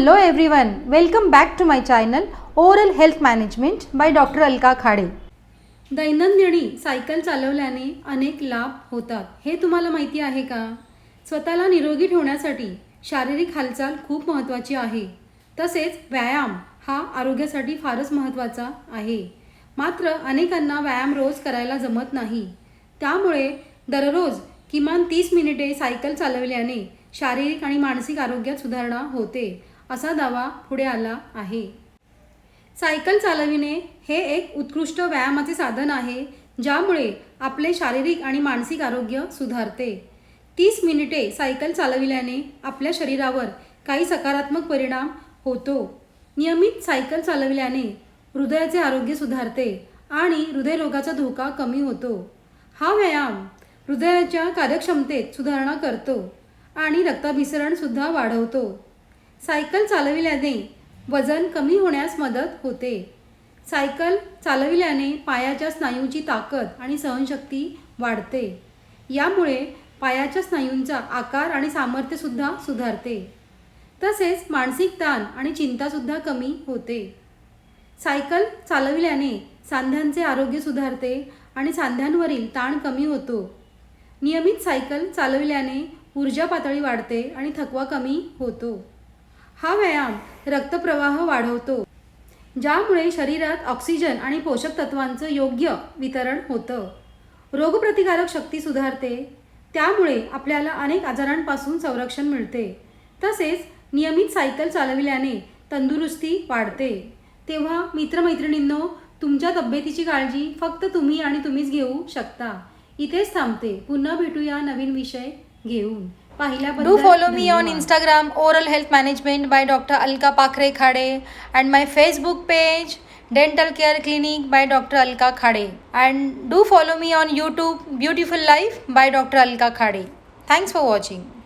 Hello everyone welcome back to my channel oral health management by doctor Alka Khade दैनंदिनी cycle चालवल्याने अनेक लाभ होतात. हे तुम्हाला माहिती आहे का? स्वतःला निरोगी ठेवण्यासाठी शारीरिक हालचाल खूप महत्त्वाची आहे. तसेच व्यायाम हा आरोग्यासाठी फारच महत्त्वाचा आहे. मात्र अनेकांना व्यायाम रोज करायला जमत नाही. त्यामुळे दररोज किमान तीस मिनिटे सायकल चालवल्याने शारीरिक आणि मानसिक आरोग्यात सुधारणा होते. असा दावा पुढे आला आहे. सायकल चालविणे हे एक उत्कृष्ट व्यायामाचे साधन आहे ज्यामुळे आपले शारीरिक आणि मानसिक आरोग्य सुधारते. तीस मिनिटे सायकल चालविल्याने आपल्या शरीरावर काही सकारात्मक परिणाम होतो. नियमित सायकल चालविल्याने हृदयाचे आरोग्य सुधारते आणि हृदयरोगाचा धोका कमी होतो. हा व्यायाम हृदयाच्या कार्यक्षमतेत सुधारणा करतो आणि रक्ताभिसरणसुद्धा वाढवतो. सायकल चालविल्याने वजन कमी होण्यास मदत होते. सायकल चालविल्याने पायाच्या स्नायूंची ताकद आणि सहनशक्ती वाढते. यामुळे पायाच्या स्नायूंचा आकार आणि सामर्थ्यसुद्धा सुधारते. तसेच मानसिक ताण आणि चिंतासुद्धा कमी होते. सायकल चालविल्याने सांध्यांचे आरोग्य सुधारते आणि सांध्यांवरील ताण कमी होतो. नियमित सायकल चालविल्याने ऊर्जा पातळी वाढते आणि थकवा कमी होतो. हा व्यायाम रक्तप्रवाह वाढवतो ज्यामुळे शरीरात ऑक्सिजन आणि पोषक तत्वांचं योग्य वितरण होतं. रोगप्रतिकारक शक्ती सुधारते त्यामुळे आपल्याला अनेक आजारांपासून संरक्षण मिळते. तसेच नियमित सायकल चालविल्याने तंदुरुस्ती वाढते. तेव्हा मित्रमैत्रिणींनो तुमच्या तब्येतीची काळजी फक्त तुम्ही आणि तुम्हीच घेऊ शकता. इथेच थांबते. पुन्हा भेटूया नवीन विषय घेऊन. Follow me on धन्यवाद. Instagram, Oral Health Management by Dr. Alka Pakre Khade, and my Facebook page, Dental Care Clinic by Dr. Alka Khade. And do follow me on YouTube, Beautiful Life by Dr. Alka Khade. Thanks for watching.